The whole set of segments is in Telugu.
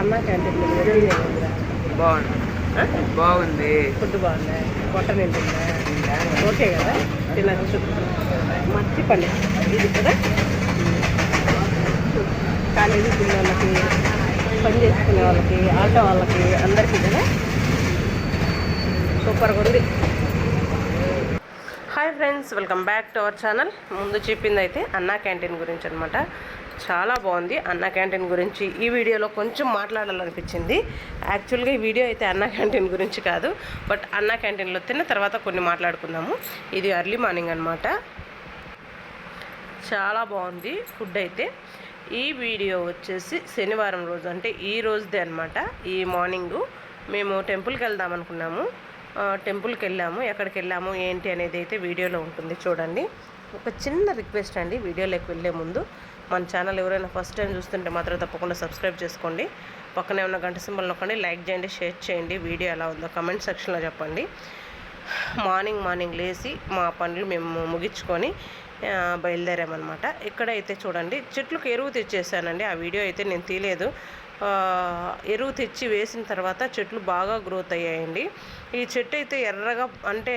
అన్న క్యాంటీన్ బాగుంది. బాగుంది. ఫుడ్ బాగుందా? పొట్ట నిండుందా? ఓకే కదా? తినచ్చు మంచి పని ఇది కదా? కాలేజీ పిల్లలకి పని చేసుకునే వాళ్ళకి ఆటో వాళ్ళకి అందరికీ కదా? సూపర్గా ఉంది. Hi friends welcome back to our channel. ముందు చెప్పింది అయితే అన్నా క్యాంటీన్ గురించి అనమాట చాలా బాగుంది అన్నా క్యాంటీన్ గురించి. ఈ వీడియోలో కొంచెం మాట్లాడాలనిపించింది. యాక్చువల్గా ఈ వీడియో అయితే అన్న క్యాంటీన్ గురించి కాదు బట్ అన్నా క్యాంటీన్లో తిన్న తర్వాత కొన్ని మాట్లాడుకుందాము. ఇది అర్లీ మార్నింగ్ అనమాట చాలా బాగుంది ఫుడ్ అయితే. ఈ వీడియో వచ్చేసి శనివారం రోజు అంటే ఈ రోజుదే అనమాట ఈ మార్నింగు. మేము టెంపుల్కి వెళ్దాం అనుకున్నాము. టెంపుల్కి వెళ్ళాము. ఎక్కడికి వెళ్ళాము ఏంటి అనేది అయితే వీడియోలో ఉంటుంది చూడండి. ఒక చిన్న రిక్వెస్ట్ అండి వీడియోలోకి వెళ్ళే ముందు. మన ఛానల్ ఎవరైనా ఫస్ట్ టైం చూస్తుంటే మాత్రం తప్పకుండా సబ్స్క్రైబ్ చేసుకోండి. పక్కనే ఉన్న గంట సింబల్ నొక్కండి లైక్ చేయండి షేర్ చేయండి. వీడియో ఎలా ఉందో కమెంట్ సెక్షన్లో చెప్పండి. మార్నింగ్ మార్నింగ్ లేచి మా పనులు మేము ముగించుకొని బయలుదేరామన్నమాట. ఇక్కడైతే చూడండి చెట్లకు ఎరువు తెచ్చేసానండి. ఆ వీడియో అయితే నేను తీయలేదు. ఎరువు తెచ్చి వేసిన తర్వాత చెట్లు బాగా గ్రోత్ అయ్యాయండి. ఈ చెట్టు అయితే ఎర్రగా అంటే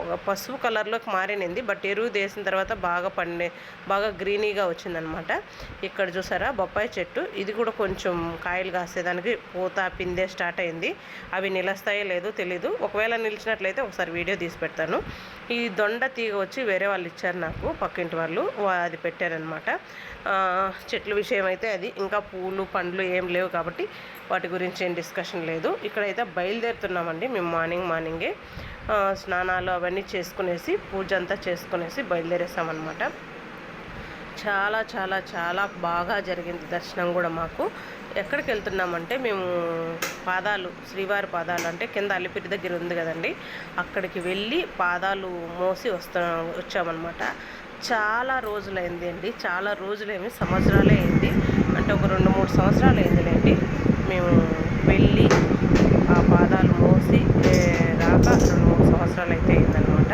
ఒక పసుపు కలర్లోకి మారినింది. బట్ ఎరువు వేసిన తర్వాత బాగా పండే బాగా గ్రీనీగా వచ్చిందనమాట. ఇక్కడ చూసారా బొప్పాయి చెట్టు. ఇది కూడా కొంచెం కాయలు కాసేదానికి పూత పిందే స్టార్ట్ అయింది. అవి నిలుస్తాయో లేదో తెలీదు. ఒకవేళ నిలిచినట్లయితే ఒకసారి వీడియో తీసి పెడతాను. ఈ దొండ తీగ వచ్చి వేరే వాళ్ళు ఇచ్చారు నాకు పక్కింటి వాళ్ళు. అది పెట్టారనమాట. చెట్ల విషయం అయితే అది. ఇంకా పూలు పండ్లు ఏం లేవు కాబట్టి వాటి గురించి ఏం డిస్కషన్ లేదు. ఇక్కడైతే బయలుదేరుతున్నామండి మేము మార్నింగ్ మార్నింగే స్నానాలు అవన్నీ చేసుకునేసి పూజ అంతా చేసుకునేసి బయలుదేరేసామన్నమాట. చాలా చాలా చాలా బాగా జరిగింది దర్శనం కూడా మాకు. ఎక్కడికి వెళ్తున్నామంటే మేము పాదాలు శ్రీవారి పాదాలు అంటే కింద అలిపిరి దగ్గర ఉంది కదండి. అక్కడికి వెళ్ళి పాదాలు మోసి వస్తా వచ్చామన్నమాట. చాలా రోజులైంది అండి. చాలా రోజులేమి సంవత్సరాలే అయింది. ఒక రెండు మూడు సంవత్సరాలు అయిందిలేండి. మేము వెళ్ళి ఆ పాదాలు మోసి ఏ, రాక రెండు మూడు సంవత్సరాలు అయితే అయిందనమాట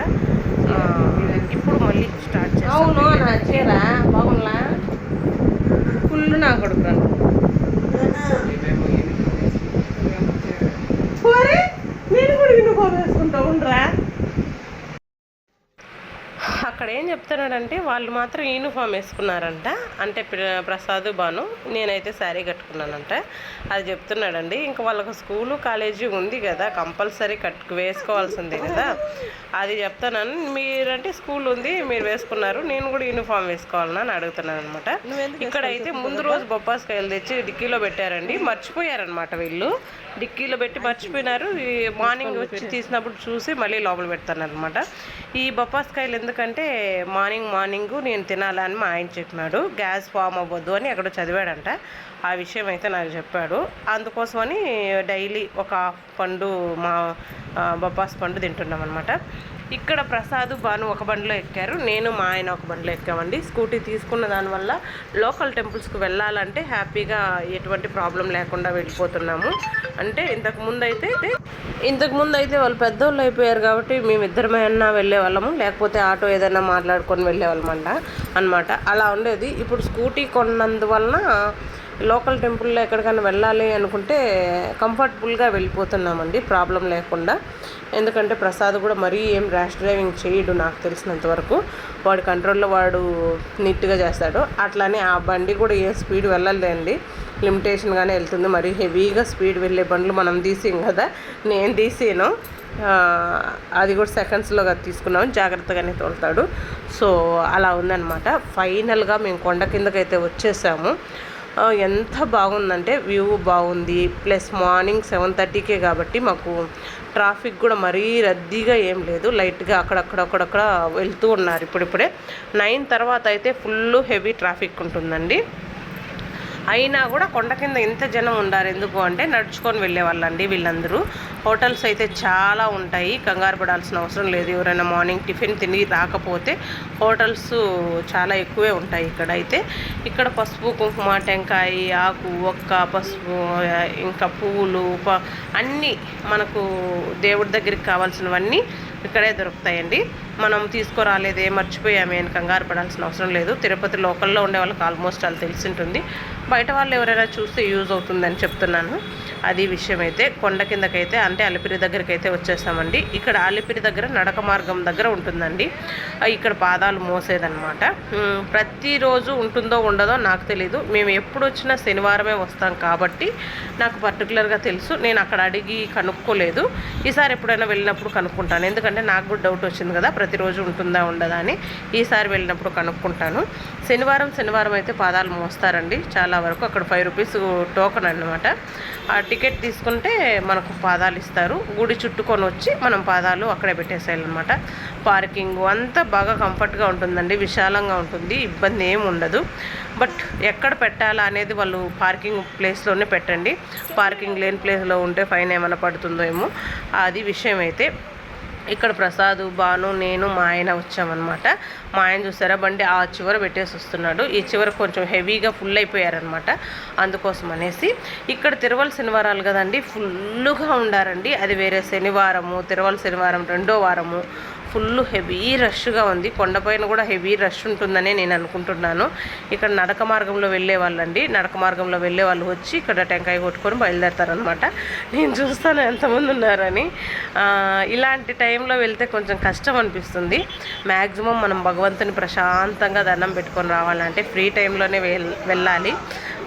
ఇప్పుడు మళ్ళీ స్టార్ట్ అవును చేస్తాం నా చీర బాగుందా ఫుల్ నా కొడుకును మరి నేను కూడా యూనిఫామ్ వేసుకుంటా ఉండరా అక్కడ ఏం చెప్తున్నాడంటే వాళ్ళు మాత్రం యూనిఫామ్ వేసుకున్నారంట. అంటే ప్ర- ప్రసాద్ బాను నేనైతే శారీ కట్టుకున్నానంట. అది చెప్తున్నాడండి. ఇంకా వాళ్ళకు స్కూలు కాలేజీ ఉంది కదా కంపల్సరీ కట్టు వేసుకోవాల్సిందే కదా. అది చెప్తానని మీరంటే స్కూల్ ఉంది మీరు వేసుకున్నారు నేను కూడా యూనిఫామ్ వేసుకోవాలని అని అడుగుతున్నాను అనమాట ఇక్కడైతే ముందు రోజు బొప్పాస్కాయలు తెచ్చి డిక్కీలో పెట్టారండి. మర్చిపోయారనమాట వీళ్ళు. డిక్కీలో పెట్టి మర్చిపోయినారు. ఈ మార్నింగ్ వచ్చి తీసినప్పుడు చూసి మళ్ళీ లోపల పెడతానమాట ఈ బొప్పాస్కాయలు ఎందుకంటే అంటే మార్నింగ్ మార్నింగ్ నేను తినాలని మా ఆయన చెప్పినాడు. గ్యాస్ ఫామ్ అవ్వద్దు అని ఎక్కడో చదివాడంట. ఆ విషయం అయితే నాకు చెప్పాడు. అందుకోసమని డైలీ ఒక హాఫ్ పండు మా బొప్పాస్ పండు తింటున్నాం అనమాట ఇక్కడ ప్రసాద్ భాను ఒక బండిలో ఎక్కారు. నేను మా ఆయన ఒక బండిలో ఎక్కామండి. స్కూటీ తీసుకున్న దానివల్ల లోకల్ టెంపుల్స్కి వెళ్ళాలంటే హ్యాపీగా ఎటువంటి ప్రాబ్లం లేకుండా వెళ్ళిపోతున్నాము. అంటే ఇంతకు ముందు అయితే ఇంతకు ముందు అయితే వాళ్ళు పెద్దోళ్ళు అయిపోయారు కాబట్టి మేము ఇద్దరమే అన్నా వెళ్ళే వాళ్ళము లేకపోతే ఆటో ఏదైనా మాట్లాడుకొని వెళ్ళే వాళ్ళమంట అనమాట అలా ఉండేది. ఇప్పుడు స్కూటీ కొన్నందువలన లోకల్ టెంపుల్లో ఎక్కడికైనా వెళ్ళాలి అనుకుంటే కంఫర్టబుల్గా వెళ్ళిపోతున్నామండి ప్రాబ్లం లేకుండా. ఎందుకంటే ప్రసాద్ కూడా మరీ ఏం ర్యాష్ డ్రైవింగ్ చేయడు నాకు తెలిసినంత వరకు. వాడి కంట్రోల్లో వాడు నీట్గా చేస్తాడు. అట్లానే ఆ బండి కూడా ఏ స్పీడ్ వెళ్ళలేదండి లిమిటేషన్గానే వెళ్తుంది. మరీ హెవీగా స్పీడ్ వెళ్ళే బండ్లు మనం తీసాం కదా. నేను తీసాను అది కూడా సెకండ్స్లో తీసుకున్నాం జాగ్రత్తగానే తోలుతాడు. సో అలా ఉందన్నమాట. ఫైనల్గా మేము కొండ కిందకైతే వచ్చేసాము. ఎంత బాగుందంటే వ్యూ బాగుంది. ప్లస్ మార్నింగ్ సెవెన్ థర్టీకే కాబట్టి మాకు ట్రాఫిక్ కూడా మరీ రద్దీగా ఏం లేదు. లైట్గా అక్కడక్కడ అక్కడక్కడ వెళ్తూ ఉన్నారు ఇప్పుడిప్పుడే. నైన్ తర్వాత అయితే ఫుల్ హెవీ ట్రాఫిక్ ఉంటుందండి. అయినా కూడా కొండ కింద ఇంత జనం ఉండారు ఎందుకు అంటే నడుచుకొని వెళ్ళే వాళ్ళండి వీళ్ళందరూ. హోటల్స్ అయితే చాలా ఉంటాయి కంగారు పడాల్సిన అవసరం లేదు. ఎవరైనా మార్నింగ్ టిఫిన్ తిని రాకపోతే హోటల్స్ చాలా ఎక్కువే ఉంటాయి ఇక్కడ అయితే ఇక్కడ పసుపు కుంకుమ టెంకాయ ఆకు ఒక్క పసుపు ఇంకా పువ్వులు ప- అన్నీ మనకు దేవుడి దగ్గరికి కావాల్సినవన్నీ ఇక్కడే దొరుకుతాయండి. మనం తీసుకురాలేదే మర్చిపోయామే అని కంగారు పడాల్సిన అవసరం లేదు. తిరుపతి లోకల్లో ఉండే వాళ్ళకి ఆల్మోస్ట్ అలా తెలిసి ఉంటుంది బయట వాళ్ళు ఎవరైనా చూస్తే యూజ్ అవుతుందని చెప్తున్నాను. అది విషయం అయితే కొండ కిందకైతే అంటే అలిపిరి దగ్గరికి అయితే వచ్చేసామండి ఇక్కడ అలిపిరి దగ్గర నడక మార్గం దగ్గర ఉంటుందండి. ఇక్కడ పాదాలు మోసేదన్నమాట. ప్రతిరోజు ఉంటుందో ఉండదో నాకు తెలీదు. మేము ఎప్పుడు వచ్చినా శనివారమే వస్తాం కాబట్టి నాకు పర్టికులర్గా తెలుసు. నేను అక్కడ అడిగి కనుక్కోలేదు. ఈసారి ఎప్పుడైనా వెళ్ళినప్పుడు కనుక్కుంటాను. ఎందుకంటే నాకు కూడా డౌట్ వచ్చింది కదా ప్రతిరోజు ఉంటుందా ఉండదా అని ఈసారి వెళ్ళినప్పుడు కనుక్కుంటాను. శనివారం శనివారం అయితే పాదాలు మోస్తారండి. చాలా వరకు అక్కడ ఫైవ్ రూపీస్ టోకన్ అన్నమాట. ఆ టికెట్ తీసుకుంటే మనకు పాదాలు ఇస్తారు. గుడి చుట్టుకొని వచ్చి మనం పాదాలు అక్కడే పెట్టేసేయాలన్నమాట. పార్కింగ్ అంతా బాగా కంఫర్ట్గా ఉంటుందండి. విశాలంగా ఉంటుంది. ఇబ్బంది ఏమి ఉండదు. బట్ ఎక్కడ పెట్టాలా అనేది వాళ్ళు పార్కింగ్ ప్లేస్లోనే పెట్టండి. పార్కింగ్ లేని ప్లేస్లో ఉంటే ఫైన్ ఏమైనా పడుతుందో ఏమో. అది విషయం అయితే ఇక్కడ ప్రసాద్ బాను నేను మా ఆయన వచ్చామన్నమాట. మా ఆయన చూసారా బండి ఆ చివర పెట్టేసి వస్తున్నాడు. ఈ చివర కొంచెం హెవీగా ఫుల్ అయిపోయారనమాట అందుకోసం అనేసి ఇక్కడ తిరువల శనివారాలు కదండి ఫుల్గా ఉండారండి. అది వేరే శనివారము తిరువల శనివారం రెండో వారము ఫుల్ హెవీ రష్గా ఉంది. కొండపైన కూడా హెవీ రష్ ఉంటుందని నేను అనుకుంటున్నాను. ఇక్కడ నడక మార్గంలో వెళ్ళే వాళ్ళండి. నడక మార్గంలో వెళ్ళే వాళ్ళు వచ్చి ఇక్కడ టెంకాయ కొట్టుకొని బయలుదేరతారనమాట నేను చూస్తాను ఎంతమంది ఉన్నారని. ఇలాంటి టైంలో వెళ్తే కొంచెం కష్టం అనిపిస్తుంది. మ్యాక్సిమం మనం భగవంతుని ప్రశాంతంగా దండం పెట్టుకొని రావాలంటే ఫ్రీ టైంలోనే వెళ్ళాలి.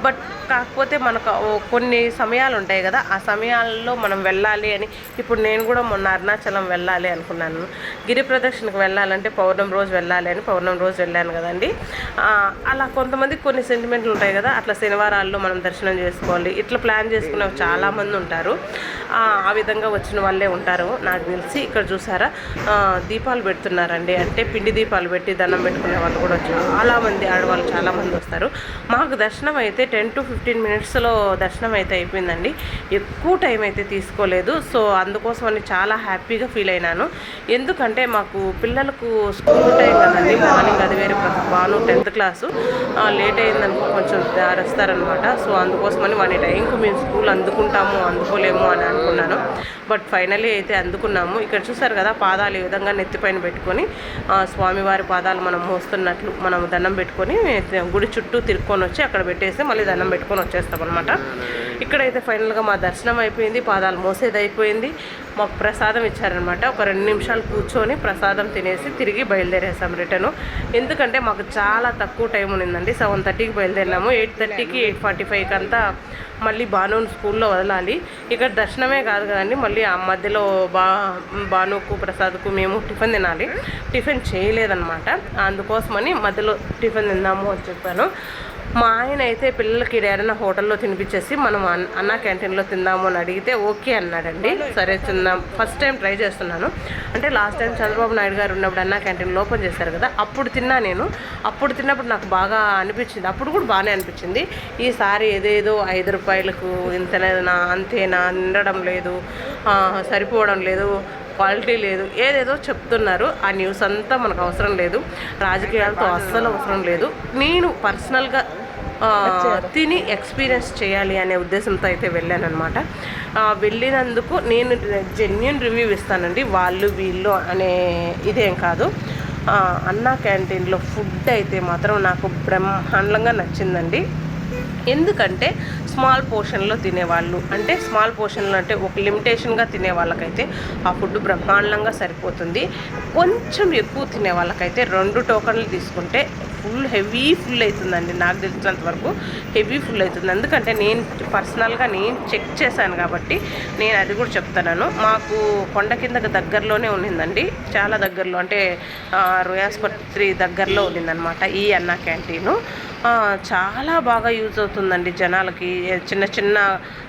బట్ కాకపోతే మనకు ఓ కొన్ని సమయాలు ఉంటాయి కదా ఆ సమయాల్లో మనం వెళ్ళాలి అని. ఇప్పుడు నేను కూడా మొన్న అరుణాచలం వెళ్ళాలి అనుకున్నాను. గిరి ప్రదక్షిణకు వెళ్ళాలంటే పౌర్ణమి రోజు వెళ్ళాలి అని పౌర్ణమి రోజు వెళ్ళాను కదండి. అలా కొంతమంది కొన్ని సెంటిమెంట్లు ఉంటాయి కదా అట్లా శనివారాల్లో మనం దర్శనం చేసుకోవాలి. ఇట్లా ప్లాన్ చేసుకునే చాలామంది ఉంటారు. ఆ, విధంగా వచ్చిన వాళ్ళే ఉంటారు. నాకు తెలిసి ఇక్కడ చూసారా? దీపాలు పెడుతున్నారండి. అంటే పిండి దీపాలు పెట్టి దండం పెట్టుకునే వాళ్ళు కూడా చాలామంది ఆడవాళ్ళు చాలామంది వస్తారు. మాకు దర్శనం అయితే టెన్ టు ఫిఫ్టీన్ మినిట్స్లో దర్శనం అయితే అయిపోయిందండి. ఎక్కువ టైం అయితే తీసుకోలేదు. సో అందుకోసం అని చాలా హ్యాపీగా ఫీల్ అయినాను. ఎందుకంటే మాకు పిల్లలకు స్కూల్ టైం కదండి. మార్నింగ్ అది వేరే బాను టెన్త్ క్లాసు. లేట్ అయిందనుకో కొంచెం అరుస్తారనమాట సో అందుకోసమని వాని టైంకు మేము స్కూల్ అందుకుంటాము అందుకోలేము అని అనుకున్నాను. బట్ ఫైనలీ అయితే అందుకున్నాము. ఇక్కడ చూసారు కదా పాదాలు ఈ విధంగా నెత్తిపైన పెట్టుకొని స్వామివారి పాదాలు మనం మోస్తున్నట్లు మనం దండం పెట్టుకొని గుడి చుట్టూ తిరుక్కొని వచ్చి అక్కడ పెట్టేసి మళ్ళీ దండం పెట్టుకొని వచ్చేస్తాం అనమాట ఇక్కడైతే ఫైనల్గా మా దర్శనం అయిపోయింది. పాదాలు మోసేది అయిపోయింది మాకు ప్రసాదం ఇచ్చారనమాట ఒక రెండు నిమిషాలు కూర్చొని ప్రసాదం తినేసి తిరిగి బయలుదేరేసాం రిటర్న్. ఎందుకంటే మాకు చాలా తక్కువ టైం ఉన్నిందండి. సెవెన్ థర్టీకి బయలుదేరినాము. ఎయిట్ థర్టీకి ఎయిట్ ఫార్టీ ఫైవ్కి అంతా మళ్ళీ బాను స్కూల్లో వదలాలి. ఇక్కడ దర్శనమే కాదు కదండి. మళ్ళీ ఆ మధ్యలో బా బానుకు ప్రసాద్కు మేము టిఫిన్ తినాలి. టిఫిన్ చేయలేదన్నమాట. అందుకోసమని మధ్యలో టిఫిన్ తిందాము అని చెప్పాను. మా ఆయన అయితే పిల్లలకి ఏదైనా హోటల్లో తినిపించేసి మనం అన్న అన్నా క్యాంటీన్లో తిందాము అని అడిగితే ఓకే అన్నాడండి. సరే తిందాం. ఫస్ట్ టైం ట్రై చేస్తున్నాను. అంటే లాస్ట్ టైం చంద్రబాబు నాయుడు గారు ఉన్నప్పుడు అన్నా క్యాంటీన్లో ఓపెన్ చేశారు కదా అప్పుడు తిన్నా నేను. అప్పుడు తిన్నప్పుడు నాకు బాగా అనిపించింది. అప్పుడు కూడా బాగానే అనిపించింది. ఈసారి ఏదేదో ఐదు రూపాయలకు ఇంతనేనా అంతేనా నిండడం లేదు సరిపోవడం లేదు క్వాలిటీ లేదు. ఏదేదో చెప్తున్నారు. ఆ న్యూస్ అంతా మనకు అవసరం లేదు. రాజకీయాలతో అస్సలు అవసరం లేదు. నేను పర్సనల్గా తిని ఎక్స్పీరియన్స్ చేయాలి అనే ఉద్దేశంతో అయితే వెళ్ళాను అనమాట వెళ్ళినందుకు నేను జెన్యున్ రివ్యూ ఇస్తానండి. వాళ్ళు వీళ్ళు అనే ఇదేం కాదు. అన్నా క్యాంటీన్లో ఫుడ్ అయితే మాత్రం నాకు బ్రహ్మాండంగా నచ్చిందండి. ఎందుకంటే స్మాల్ పోర్షన్లో తినేవాళ్ళు. అంటే స్మాల్ పోర్షన్లో అంటే ఒక లిమిటేషన్గా తినే వాళ్ళకైతే ఆ ఫుడ్ బ్రహ్మాండంగా సరిపోతుంది. కొంచెం ఎక్కువ తినే వాళ్ళకైతే రెండు టోకన్లు తీసుకుంటే ఫుల్ హెవీ ఫుల్ అవుతుందండి. నాకు తెలిసినంత వరకు హెవీ ఫుల్ అవుతుంది. ఎందుకంటే నేను పర్సనల్గా నేను చెక్ చేశాను కాబట్టి నేను అది కూడా చెప్తున్నాను. మాకు కొండ కిందకు దగ్గరలోనే ఉన్నిందండి. చాలా దగ్గరలో అంటే ఆ, రోయాస్పత్రి దగ్గరలో ఉండిందనమాట ఈ అన్న క్యాంటీను చాలా బాగా యూజ్ అవుతుందండి జనాలకి. చిన్న చిన్న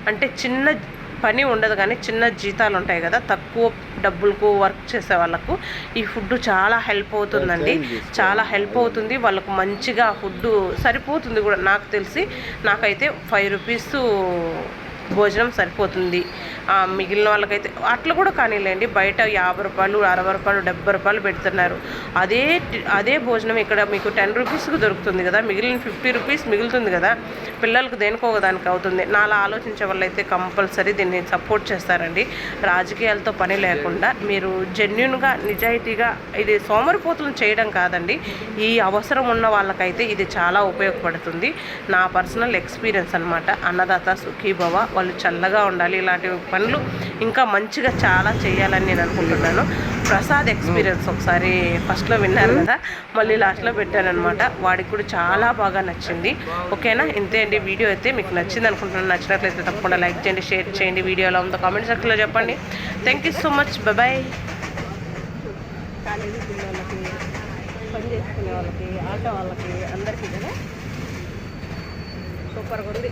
అంటే చిన్న పని ఉండదు కానీ చిన్న జీతాలు ఉంటాయి కదా తక్కువ డబ్బులకు వర్క్ చేసే వాళ్ళకు ఈ ఫుడ్ చాలా హెల్ప్ అవుతుందండి. చాలా హెల్ప్ అవుతుంది. వాళ్ళకు మంచిగా ఫుడ్ సరిపోతుంది కూడా. నాకు తెలిసి నాకైతే ఫైవ్ రూపీస్ భోజనం సరిపోతుంది. మిగిలిన వాళ్ళకైతే అట్లా కూడా కానీలేండి. బయట యాభై రూపాయలు అరవై రూపాయలు డెబ్బై రూపాయలు పెడుతున్నారు. అదే అదే భోజనం ఇక్కడ మీకు టెన్ రూపీస్కి దొరుకుతుంది కదా. మిగిలిన ఫిఫ్టీ రూపీస్ మిగులుతుంది కదా. పిల్లలకు దేనికో దానికి అవుతుంది. నాలా ఆలోచించే వాళ్ళైతే కంపల్సరీ దీన్ని సపోర్ట్ చేస్తారండి. రాజకీయాలతో పని లేకుండా మీరు జెన్యున్గా నిజాయితీగా ఇది సోమరిపోతులను చేయడం కాదండి. ఈ అవసరం ఉన్న వాళ్ళకైతే ఇది చాలా ఉపయోగపడుతుంది. నా పర్సనల్ ఎక్స్పీరియన్స్ అనమాట అన్నదాత సుఖీభవ వాళ్ళు చల్లగా ఉండాలి. ఇలాంటి పనులు ఇంకా మంచిగా చాలా చేయాలని నేను అనుకుంటున్నాను. ప్రసాద్ ఎక్స్పీరియన్స్ ఒకసారి ఫస్ట్లో విన్నారు కదా? మళ్ళీ లాస్ట్లో పెట్టానమాట వాడికి కూడా చాలా బాగా నచ్చింది. ఓకేనా? ఇంతే అండి వీడియో అయితే మీకు నచ్చింది అనుకుంటున్నాను. నచ్చినట్లయితే తప్పకుండా లైక్ చేయండి షేర్ చేయండి. వీడియో ఎలా ఉందో కామెంట్ సెక్షన్లో చెప్పండి. Thank you so much bye college పిల్లలకి పని చేసుకునే వాళ్ళకి ఆటో వాళ్ళకి అందరికీ కదా సూపర్గా ఉంది.